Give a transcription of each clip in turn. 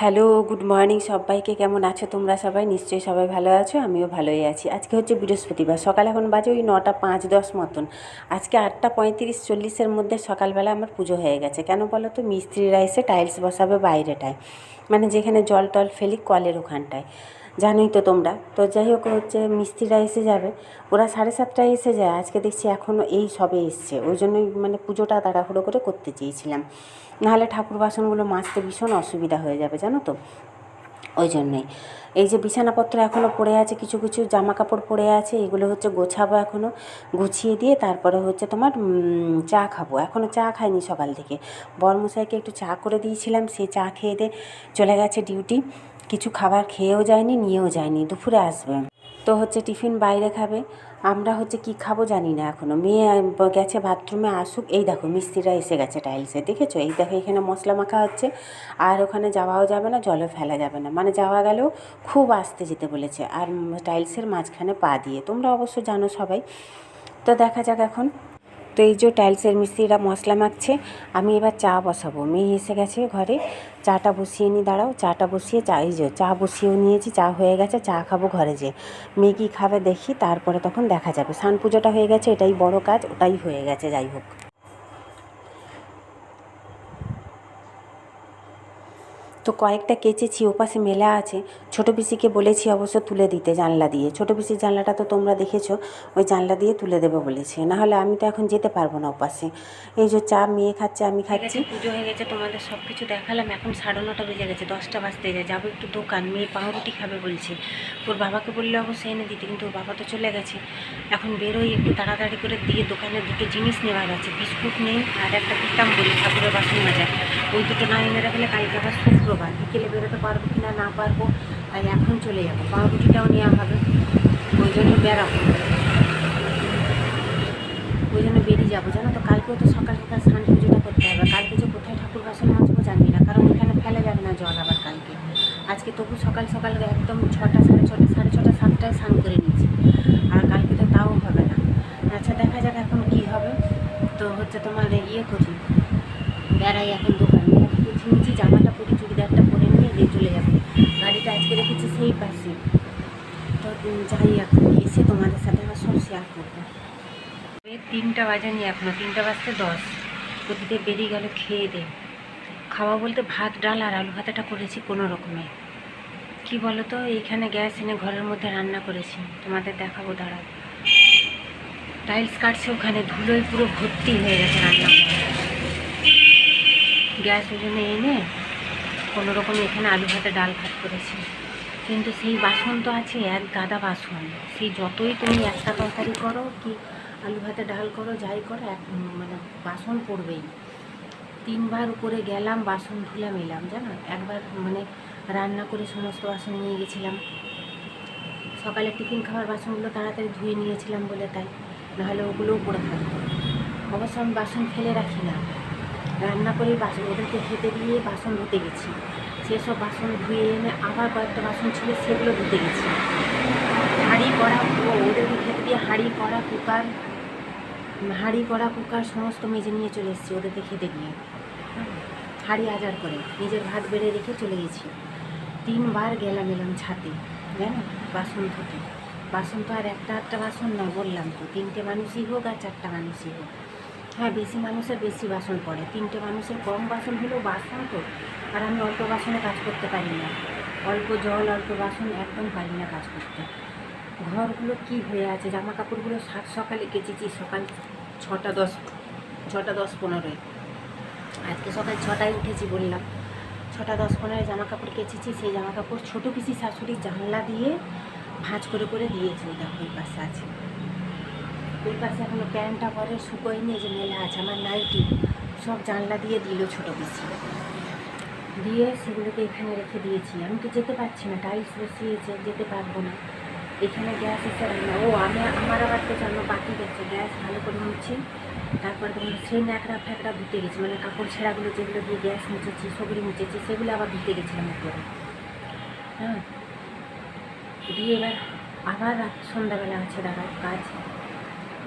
Hello, good morning সবাইকে। কেমন আছো তোমরা সবাই? নিশ্চয়ই সবাই ভালো আছো, আমিও ভালোই আছি। আজকে হচ্ছে বৃহস্পতিবার, সকাল এখন বাজে ওই নটা পাঁচ দশ মতন। আজকে আটটা পঁয়ত্রিশ চল্লিশের মধ্যে সকালবেলা আমার পুজো হয়ে গেছে। কেন বলো তো? মিস্ত্রিরা এসে টাইলস বসাবে বাইরেটায়। মানে যেখানে জল টল ফেলি কলের ওখানটায়। জানোই তো তোমরা। তো যাই হোক, হচ্ছে মিস্ত্রিরা এসে যাবে। ওরা সাড়ে সাতটায় এসে যায়। আজকে দেখছি এখনও এই সবে এসছে। ওই জন্যই মানে পুজোটা তাড়াহুড়ো করে করতে চেয়েছিলাম। নাহলে ঠাকুর বাসনগুলো মাজতে ভীষণ অসুবিধা হয়ে যাবে, জানো তো। ওই জন্যই। এই যে বিছানাপত্র এখনও পড়ে আছে, কিছু কিছু জামা কাপড় পড়ে আছে, এগুলো হচ্ছে গোছাবো এখনও গুছিয়ে দিয়ে তারপরে হচ্ছে তোমার চা খাব। এখনও চা খাইনি সকাল থেকে। বরমশাইকে একটু চা করে দিয়েছিলাম। সে চা খেয়ে দিয়ে চলে গেছে ডিউটি। কিছু খাবার খেয়েও যায়নি, নিয়েও যায়নি, দুপুরে আসবে। তো হচ্ছে টিফিন বাইরে খাবে, আমরা হচ্ছে কি খাব জানি না এখনও মেয়ে গেছে বাথরুমে, আসুক। এই দেখো, মিস্ত্রিরা এসে গেছে টাইলসে দেখেছ? এই দেখো, এখানে মশলা মাখা হচ্ছে, আর ওখানে যাওয়াও যাবে না জলও ফেলা যাবে না। মানে যাওয়া গেলেও খুব আসতে যেতে বলেছে, আর টাইলসের মাঝখানে পা দিয়ে। তোমরা অবশ্য জানো সবাই। তো দেখা যাক এখন। তো এই যে টাইলসের মিস্ত্রিরা মশলা মাখছে, আমি এবার চা বসাবো। মেয়ে এসে গেছে ঘরে, চাটা বসিয়ে নি, দাঁড়াও, চাটা বসিয়ে চা, এই যে চা বসিয়েও নিয়েছি, চা হয়ে গেছে, চা খাব ঘরে যে মেয়ে কী খাবে দেখি, তারপরে তখন দেখা যাবে। সান পুজোটা হয়ে গেছে, এটাই বড় কাজ, ওটাই হয়ে গেছে, যাই হোক। তো কয়েকটা কেচেছি ওপাশে মেলা আছে। ছোটো পিসিকে বলেছি অবশ্য তুলে দিতে জানলা দিয়ে। ছোটো পিসির জানলাটা তো তোমরা দেখেছ ওই জানলা দিয়ে তুলে দেবে বলেছে। না হলে আমি তো এখন যেতে পারব না ওপাশে। এই যে চা মেয়ে খাচ্ছে আমি খাচ্ছি। পুজো হয়ে গেছে তোমাদের সব কিছু দেখালাম। এখন সাড়ে নটা বেজে গেছে দশটা বাজতে যায়। যাব একটু দোকান মেয়ে পাউরুটি খাবে বলছে। ওর বাবাকে বললে অবশ্যই এনে দিতে কিন্তু ওর বাবা তো চলে গেছে। এখন বেরোই একটু তাড়াতাড়ি করে দিয়ে দোকানে দুটো জিনিস নেওয়ার আছে। বিস্কুট নেই আর একটা পিতাম্বরি ঠাকুরের বাসন মাজা। ওই দুটো না এনে রাখলে কালকে আবার শুক্রবার। বিকেলে বেরোতে পারব কি না না পারব, তাই এখন চলে যাব। পাউরুটিটাও নেওয়া হবে। ওই জন্য বেরাবো ওই জন্য বেরিয়ে যাব। জানো তো কালকেও তো সকাল সকাল স্নান পুজোটা করতে হবে। কালকে যে কোথায় ঠাকুর বাসন মাজবো জানি না, কারণ এখানে ফেলে যাবে না জল আবার কালকে। আজকে তবু সকাল সকাল একদম ছটা সাড়ে ছটা সাড়ে ছটা, সাতটায় স্নান করে নিয়েছি। আর কালকে তো তাও হবে না। আচ্ছা দেখা যাক এখন কী হবে। তো হচ্ছে তোমার ইয়ে করি। বেড়াই এখন দোকানে। ঝিমছি জামাটা পরি চুড়িদারটা পরে নিয়ে দিয়ে চলে যাব। গাড়িটা আজকে রেখেছি সেই পাশে। তো যাই এখন এসে তোমাদের সাথে আমার সব শেয়ার করব। তিনটা বাজেনি এখনও, তিনটা বাজতে দশ। প্রতিদিন বেরিয়ে গেল খেয়ে দে। খাওয়া বলতে ভাত, ডাল আর আলু ভাতাটা করেছি কোনো রকমে। কি বলো তো এইখানে গ্যাস এনে ঘরের মধ্যে রান্না করেছি। তোমাদের দেখাবো, দাঁড়াও। টাইলস কাটছে ওখানে, ধুলোয় পুরো ভর্তি হয়ে গেছে রান্না গ্যাস ওই জন্য এনে কোনো রকম এখানে আলু ভাতে ডাল ভাত করেছি। কিন্তু সেই বাসন তো আছে, এক গাদা বাসন। সেই যতই তুমি একটা তরকারি করো কি আলু ভাতে ডাল করো, যাই করো, এক মানে বাসন পড়বেই। তিনবার উপরে গেলাম, বাসন ধুলাম, এলাম, জানো? একবার মানে রান্না করে সমস্ত বাসন নিয়ে গেছিলাম। সকালে টিফিন খাওয়ার বাসনগুলো তাড়াতাড়ি ধুয়ে নিয়েছিলাম বলে তাই। নাহলে ওগুলোও পড়ে থাকতো। অবশ্য আমি বাসন ফেলে রাখি না। রান্না করে বাসন, ওদেরকে খেতে দিয়ে বাসন ধুতে গেছি। সেসব বাসন ধুয়ে এনে আবার কয়েকটা বাসন ছিল, সেগুলো ধুতে গেছি। হাঁড়ি কড়া ওদেরকে খেতে দিয়ে হাঁড়ি কড়া কুকার, হাঁড়ি কড়া কুকার সমস্ত মেজে নিয়ে চলে এসেছি ওদেরকে খেতে দিয়ে। হাঁড়ি আজার করে নিজের ভাত বেড়ে রেখে চলে গেছি। তিনবার গেলাম এলাম ছাতে জানো? বাসন ধুতে। বাসন তো আর একটা একটা বাসন নয়, বললাম তো। তিনটে মানুষই হোক আর চারটা মানুষই হোক। হ্যাঁ বেশি মানুষের বেশি বাসন পড়ে। তিনটে মানুষের কম বাসন হলেও বাসন তো, আর আমি অল্প বাসনে কাজ করতে পারি না। অল্প জল, অল্প বাসন একদম পারি না কাজ করতে। ঘরগুলো কি হয়ে আছে? জামা কাপড়গুলো সাত সকালে কেচেছি, সকাল ছটা দশ ছটা দশ পনেরোয়। আজকে সকাল ছটায় উঠেছি বললাম। ছটা দশ পনেরোয় জামা কাপড় কেচেছি, সেই জামা কাপড় ছোটো পিসি শাশুড়ির জানলা দিয়ে ভাঁজ করে করে দিয়েছে, দেখো ওই পাশে আছে। ওই পাশে এখনও প্যান্টটা পরে শুকোয়নি এই যে মেলা আছে, আমার নাইটি, সব জানলা দিয়ে দিল ছোটো পিসি। দিয়ে সেগুলোকে এখানে রেখে দিয়েছি। আমি তো যেতে পারছি না টাইলস বসিয়েছে, যেতে পারব না। এখানে গ্যাস এসে রান্না ও, আমি, আমার আবার তো জন্য বাকি গেছে গ্যাস ভালো করে মুছি, তারপরে তোমার সেই ন্যাকড়া ফ্যাকড়া ধুতে গেছি মানে কাপড় ছেঁড়াগুলো যেগুলো দিয়ে গ্যাস মুছেছি সবগুলো মুছেছি, সেগুলো আবার ধুতে গেছিলাম উপরে। হ্যাঁ। দিয়ে এবার, আবার রাত সন্ধ্যাবেলা আছে দাঁড়াও কাজ।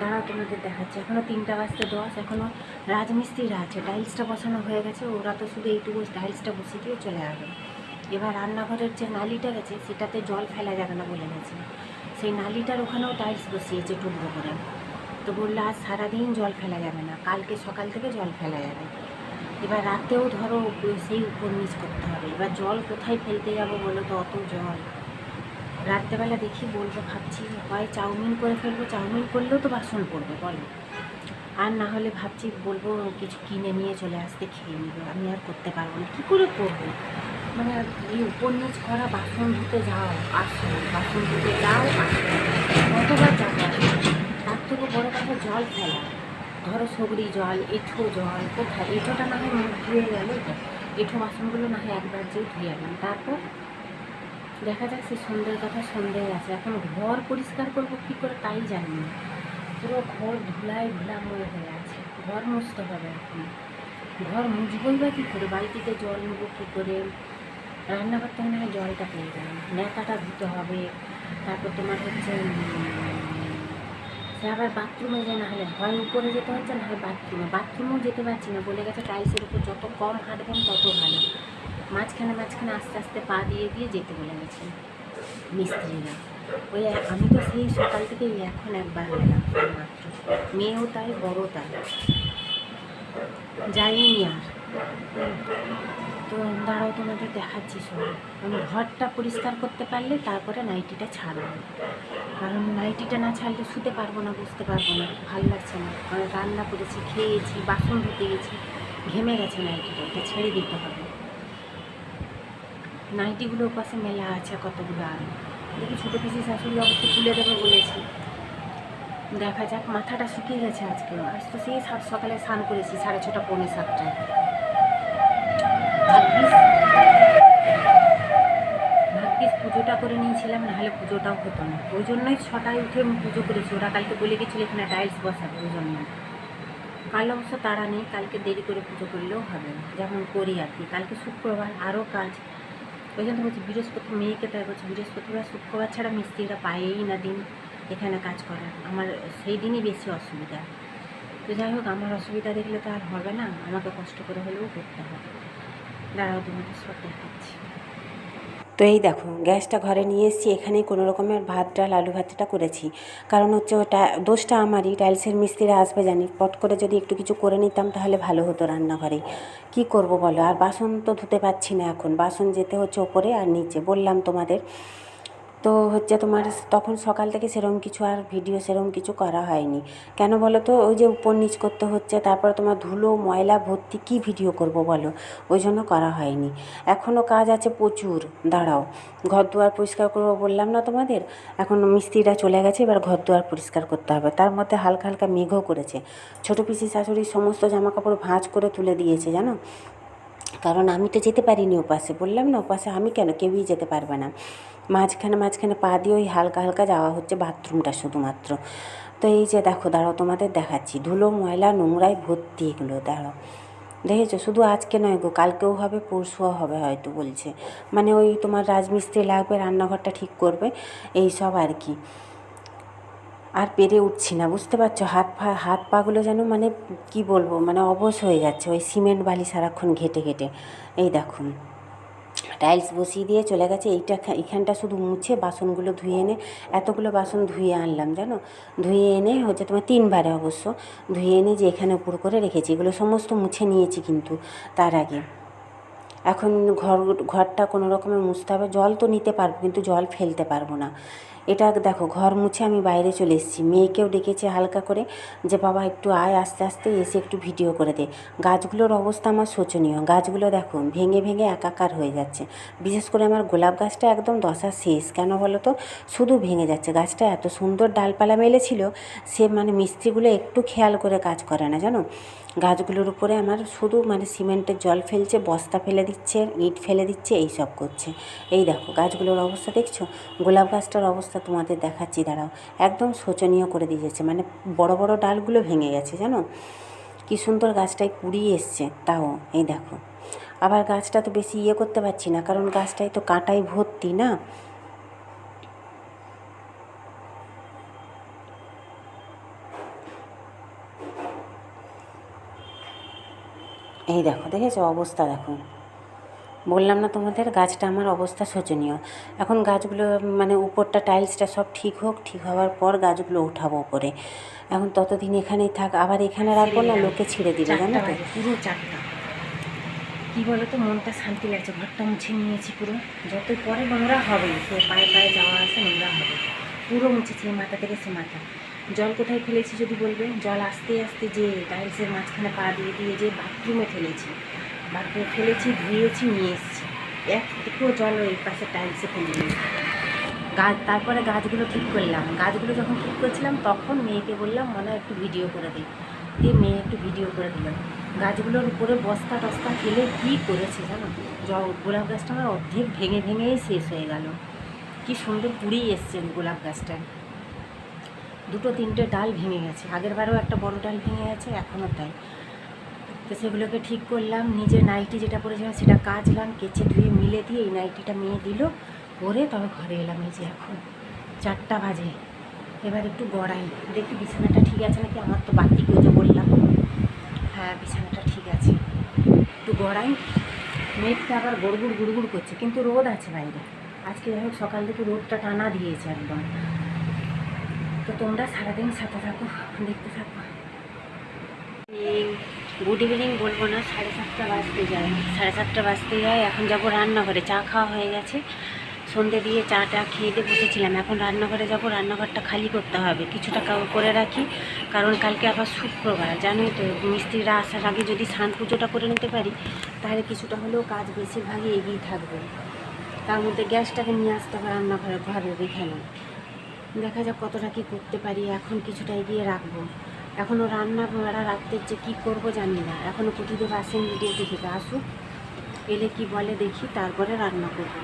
দাঁড়াও, তোমাদের দেখাচ্ছি। এখনও তিনটা বাজতে দশ এখনও রাজমিস্ত্রিরা আছে টাইলসটা বসানো হয়ে গেছে। ওরা তো শুধু এইটুকু টাইলসটা বসিয়ে দিয়ে চলে আসবে। এবার রান্নাঘরের যে নালিটা গেছে, সেটাতে জল ফেলা যাবে না বলে গেছে। সেই নালিটার ওখানেও টাইলস বসিয়েছে টুকরো করে। তো বলল, আজ সারাদিন জল ফেলা যাবে না, কালকে সকাল থেকে জল ফেলা যাবে। এবার রাতেও ধরো, সেই উপর নিচ করতে হবে। এবার জল কোথায় ফেলতে যাব বলো তো, অত জল। রাত্রেবেলা দেখি বলব, ভাবছি, হয় চাউমিন করে ফেলব, চাউমিন করলেও তো বাসন পড়বে, বলো। আর না হলে ভাবছি বলব, কিছু কিনে নিয়ে চলে আসতে খেয়ে নেব, আমি আর করতে পারব না, কী করে করব? মানে এই নিচ করা বাসন ধুতে যাও, আসো, বাসন ধুতে যাও, আসো। কতবার তার থেকে বড় কথা জল ফেলা। ধরো সগড়ি জল, এঁঠো জল, কোথায়? এঁঠোটা না হয় মুখ ধুয়ে গেল এঁঠো বাসনগুলো না হয় একবার যেই ধুয়ে গেলাম তারপর? দেখা যাক সে সন্ধ্যের কথা সন্ধ্যায় আছে। এখন ঘর পরিষ্কার করব কী করে তাই জানি না। পুরো ঘর ধুলাই ধুলাময় হয়ে আছে। ঘর মুছতে হবে এখন। ঘর মুছবই বা কী করে? বালতিতে জল নেব কী করে? রান্না করতে মনে হয় জলটা পেয়ে গেলাম। ন্যাকাটা ধুতে হবে। তারপর তোমার হচ্ছে সে আবার বাথরুমে যায় না হলে হয় উপরে যেতে হচ্ছে না হয় বাথরুমে। বাথরুমেও যেতে পারছি না। বলে গেছে টাইলসের উপর যত কম হাঁটবেন তত ভালো। মাঝখানে মাঝখানে আস্তে আস্তে পা দিয়ে দিয়ে যেতে বলে গেছে মিস্ত্রিরা। ওই আমি তো সেই সকাল থেকে এখন একবার গেলাম মাত্র। মেয়েও তাই বড় তাই। যাইনি আর। তো দাঁড়াও, তোমাদের দেখাচ্ছি সব আমি ঘরটা পরিষ্কার করতে পারলে তারপরে নাইটিটা ছাড়বো। কারণ নাইটিটা না ছাড়লে শুতে পারব না বুঝতে পারব না। ভালো লাগছে না। কারণ রান্না করেছি, খেয়েছি, বাসন ধুতে গেছি। ঘেমে গেছে নাইটিটা, এটা ছেড়ে দিতে হবে। নাইটিগুলো পাশে মেলা আছে কতগুলো আর দেখি ছোটো পিসি শাশুড়ি অবশ্য তুলে দেবে বলেছি। দেখা যাক, মাথাটা শুকিয়ে গেছে আজকে। আজ তো সেই সাত সকালে স্নান করেছি, সাড়ে ছটা, পৌনে সাতটায়। ভাগ্যিস। ভাগ্যিস পুজোটা করে নিয়েছিলাম, নাহলে পুজোটাও হতো না। ওই জন্যই ছটায় উঠে আমি পুজো করেছি। ওরা কালকে বলে গেছিল এখানে টাইলস বসাবে, ওই জন্য। কাল অবশ্য তারা নেই, কালকে দেরি করে পুজো করলেও হবে যেমন করি আর কি। কালকে শুক্রবার, আরও কাজ। ওই জন্য বলছি, বৃহস্পতি মেয়েকে তাই বলছি, বৃহস্পতিবার, শুক্রবার ছাড়া মিস্ত্রিরা পায়েই না দিন এখানে কাজ করার। আমার সেই দিনই বেশি অসুবিধা। তো যাই হোক, আমার অসুবিধা দেখলে তো আর হবে না। আমাকে কষ্ট করে হলেও করতে হবে। দাঁড়াও তোমাকে সব দেখাচ্ছি। তো এই দেখো, গ্যাসটা ঘরে নিয়ে এসেছি, এখানেই কোনো রকমের ভাত ডাল, আলু ভাতটা করেছি। কারণ হচ্ছে ওটা, দোষটা আমারই, টাইলসের মিস্ত্রিরা আসবে জানি, পট করে যদি একটু কিছু করে নিতাম তাহলে ভালো হতো রান্নাঘরে। কি করব বলো? আর বাসন তো ধুতে পারছি না এখন, বাসন যেতে হচ্ছে ওপরে আর নিচে, বললাম তোমাদের। তো হচ্ছে তোমার তখন সকাল থেকে সেরকম কিছু আর ভিডিও সেরকম কিছু করা হয়নি। কেন বলো তো ওই যে উপর নিচ করতে হচ্ছে, তারপর তোমার ধুলো, ময়লা ভর্তি কী ভিডিও করব বলো? ওই জন্য করা হয়নি। এখনও কাজ আছে প্রচুর। দাঁড়াও ঘর দুয়ার পরিষ্কার করব বললাম না তোমাদের? এখন মিস্ত্রিরা চলে গেছে, এবার ঘর দুয়ার পরিষ্কার করতে হবে। তার মধ্যে হালকা হালকা মেঘও করেছে। ছোটো পিসি শাশুড়ির সমস্ত জামা কাপড় ভাঁজ করে তুলে দিয়েছে, জানো? কারণ আমি তো যেতে পারিনি ওপাশে। বললাম না, ওপাশে আমি কেন? কেউই যেতে পারবে না। মাঝখানে মাঝখানে পা দিয়ে ওই হালকা হালকা যাওয়া হচ্ছে বাথরুমটা শুধুমাত্র। তো এই যে দেখো, দাঁড়াও তোমাদের দেখাচ্ছি। ধুলো, ময়লা, নোংরায় ভর্তি এগুলো, দাঁড়াও। দেখেছ? শুধু আজকে নয় গো, কালকেও হবে, পরশুও হবে হয়তো বলছে। মানে ওই তোমার রাজমিস্ত্রি লাগবে, রান্নাঘরটা ঠিক করবে, এই সব আর কি। আর পেরে উঠছি না, বুঝতে পারছ? হাত পা, হাত পাগুলো যেন মানে কি বলব মানে অবশ হয়ে যাচ্ছে, ওই সিমেন্ট বালি সারাক্ষণ ঘেটে ঘেটে। এই দেখুন। টাইলস বসিয়ে দিয়ে চলে গেছে। এইটা এখানটা শুধু মুছে বাসনগুলো ধুয়ে এনে, এতগুলো বাসন ধুয়ে আনলাম, জানো? ধুয়ে এনে হচ্ছে তোমার তিনবারে অবশ্য, ধুয়ে এনে যে এখানে উপর করে রেখেছি। এগুলো সমস্ত মুছে নিয়েছি কিন্তু তার আগে। এখন ঘর, ঘরটা কোনো রকমের মুছতে হবে। জল তো নিতে পারব, কিন্তু জল ফেলতে পারব না। এটা দেখো, ঘর মুছে আমি বাইরে চলে এসেছি। মেয়েকেও ডেকেছে হালকা করে যে, বাবা, একটু আয়, আস্তে আস্তে, এসে একটু ভিডিও করে দে। গাছগুলোর অবস্থা আমার শোচনীয়। গাছগুলো দেখো, ভেঙে ভেঙে একাকার হয়ে যাচ্ছে। বিশেষ করে আমার গোলাপ গাছটা একদম দশা শেষ। কেন বলো তো? শুধু ভেঙে যাচ্ছে। গাছটা এত সুন্দর ডালপালা মেলেছিল, সে মানে মিস্ত্রিগুলো একটু খেয়াল করে কাজ করে না, জানো? গাছগুলোর উপরে আমার শুধু মানে সিমেন্টের জল ফেলছে, বস্তা ফেলে দিচ্ছে, ইট ফেলে দিচ্ছে এই সব করছে। এই দেখো গাছগুলোর অবস্থা দেখছ? গোলাপ গাছটার অবস্থা তোমাদের দেখাচ্ছি, দাঁড়াও। একদম শোচনীয় করে দিয়েছে মানে বড় বড় ডালগুলো ভেঙে গেছে, জানো? কি সুন্দর গাছটায় কুড়িয়ে এসছে, তাও, এই দেখো। আবার গাছটা তো বেশি ইয়ে করতে পারছি না, কারণ গাছটায় তো কাঁটাই ভর্তি, না? এই দেখো দেখেছ অবস্থা দেখো। বললাম না তোমাদের গাছটা আমার অবস্থা শোচনীয়। এখন গাছগুলো মানে উপরটা টাইলসটা সব ঠিক হোক ঠিক হওয়ার পর গাছগুলো উঠাবো উপরে। এখন ততদিন এখানেই থাক আবার এখানে রাখব না লোকে ছিঁড়ে দিবে জানো তো? পুরো চারটা। কি বলো তো মনটা শান্তি লাগছে ঘরটা মুছে নিয়েছি পুরো। যত পরে নোংরা হবে সে পায়ে পায়ে যাওয়া আসে নোংরা হবে। পুরো মুছেছি মাথা থেকে সে মাথা। জল কোথায় ফেলেছি যদি বলবে জল আস্তে আস্তে যে টাইলসের মাঝখানে পা দিয়ে দিয়ে যে বাথরুমে ফেলেছি। বাথরুমে ফেলেছি, ধুয়েছি, নিয়ে এসেছি। এক টুকরো জল ওই পাশে টাইলসে ফেলে নিয়েছি গাছ তারপরে গাছগুলো ঠিক করলাম। গাছগুলো যখন ঠিক করছিলাম, তখন মেয়েকে বললাম, মনে, একটু ভিডিও করে দিই দিয়ে মেয়ে একটু ভিডিও করে দিল। গাছগুলোর উপরে বস্তা টস্তা ফেলে কী করেছে জানো? জল, গোলাপ গাছটা আমার অর্ধেক ভেঙে ভেঙেই শেষ হয়ে গেল। কি সুন্দর পুড়েই এসছে গোলাপ গাছটা দুটো তিনটে ডাল ভেঙে গেছে। আগের বারেও একটা বড় ডাল ভেঙে গেছে, এখনও তাই। তো সেগুলোকে ঠিক করলাম, নিজের নাইটি যেটা পরেছিলাম সেটা কাচলাম, কেচে ধুয়ে মিলে দিয়ে এই নাইটিটা মেয়ে দিল, পরে তবে ঘরে এলাম। এই যে এখন চারটা বাজে, এবার একটু গড়াই, দেখি বিছানাটা ঠিক আছে নাকি? আমার তো বাতি যে বললাম। হ্যাঁ বিছানাটা ঠিক আছে। একটু গড়াই, মেঘটা আবার গড়গুড়, গুড়গুড় করছে, কিন্তু রোদ আছে বাইরে। আজকে যাই হোক, সকাল থেকে রোদটা টানা দিয়েছে একদম। তো তোমরা সারাদিন সাথে থাকো, দেখতে থাকো। গুড ইভিনিং বলব না, সাড়ে সাতটা বাজতে যায়। সাড়ে সাতটা বাজতে যায়, এখন যাব রান্নাঘরে, চা খাওয়া হয়ে গেছে। সন্ধে দিয়ে চাটা খেয়ে দিয়ে বসেছিলাম, এখন রান্নাঘরে যাব, রান্নাঘরটা খালি করতে হবে। কিছুটা করে রাখি, কারণ কালকে আবার শুক্রবার, জানোই তো, মিস্ত্রিরা আসার আগে যদি স্নান পুজোটা করে নিতে পারি, তাহলে কিছুটা হলেও কাজ বেশিরভাগই এগিয়ে থাকবে। তার মধ্যে গ্যাসটাকে নিয়ে আসতে হবে রান্নাঘরে, ঘরের এখানে দেখা যাক কতটা কি করতে পারি, এখন কিছুটা এগিয়ে রাখব। এখনও রান্না ভাড়া রাখতে যে কী করব জানি না। এখনও প্রতিদেব আসেন ডিউটি থেকে আসুক, এলে কি বলে দেখি, তারপরে রান্না করব।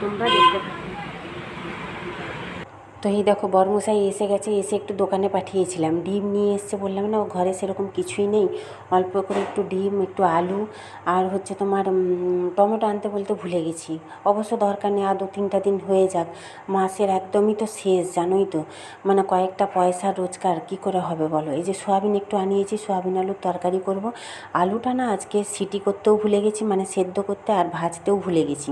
তোমরা দেখতে থাকো। তো এই দেখো বরমশাই এসে গেছে, এসে একটু দোকানে পাঠিয়েছিলাম। ডিম নিয়ে এসছে, বললাম না ও ঘরে সেরকম কিছুই নেই। অল্প করে একটু ডিম, একটু আলু আর হচ্ছে তোমার টমেটো আনতে বলতে ভুলে গেছি। অবশ্য দরকার নেই, আর দু তিনটা দিন হয়ে যাক। মাসের একদমই তো শেষ, জানোই তো। মানে কয়েকটা পয়সা রোজগার, কি করে হবে বলো? এই যে সোয়াবিন একটু আনিয়েছি, সোয়াবিন আলুর তরকারি করব। আলুটা না আজকে সিটি করতেও ভুলে গেছি মানে সেদ্ধ করতে আর ভাজতেও ভুলে গেছি।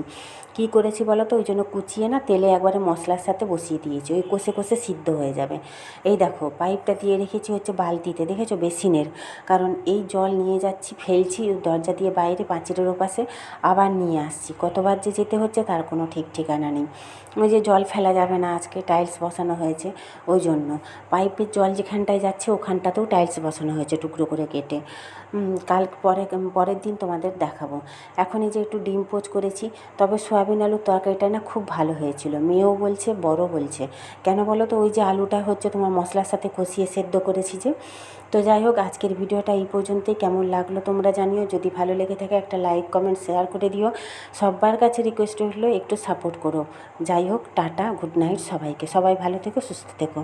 কী করেছি বলো তো? ওই জন্য কুচিয়ে না তেলে একবারে মশলার সাথে বসিয়ে দিয়েছি। ওই কষে কষে সিদ্ধ হয়ে যাবে। এই দেখো, পাইপটা দিয়ে রেখেছি হচ্ছে বালতিতে। দেখেছ? বেসিনের। কারণ এই জল নিয়ে যাচ্ছি, ফেলছি, দরজা দিয়ে বাইরে, পাঁচিলের ওপাশে। আবার নিয়ে আসছি। কতবার যে যেতে হচ্ছে তার কোনো ঠিক ঠিকানা নেই। ওই যে জল ফেলা যাবে না, আজকে টাইলস বসানো হয়েছে, ওই জন্য। পাইপের জল যেখানটায় যাচ্ছে, ওখানটাতেও টাইলস বসানো হয়েছে টুকরো করে কেটে। কাল পরে পরের দিন তোমাদের দেখাবো। এখন এই যে একটু ডিম পোচ করেছি, তবে সয়াবিন আলুর তরকারিটা না খুব ভালো হয়েছিল। মেয়েও বলছে বড় বলছে। কেন বলো তো, ওই যে আলুটা হচ্ছে তোমার মশলার সাথে কষিয়ে সেদ্ধ করেছি যে তো যাই হোক, আজকের ভিডিওটা এই পর্যন্তই। কেমন লাগল তোমরা জানিও। যদি ভালো লেগে থাকে, একটা লাইক কমেন্ট শেয়ার করে দিও। সবার কাছে রিকোয়েস্ট হলো একটু সাপোর্ট করো। যাই হোক, টাটা গুড নাইট সবাইকে। সবাই ভালো থেকো, সুস্থ থেকো।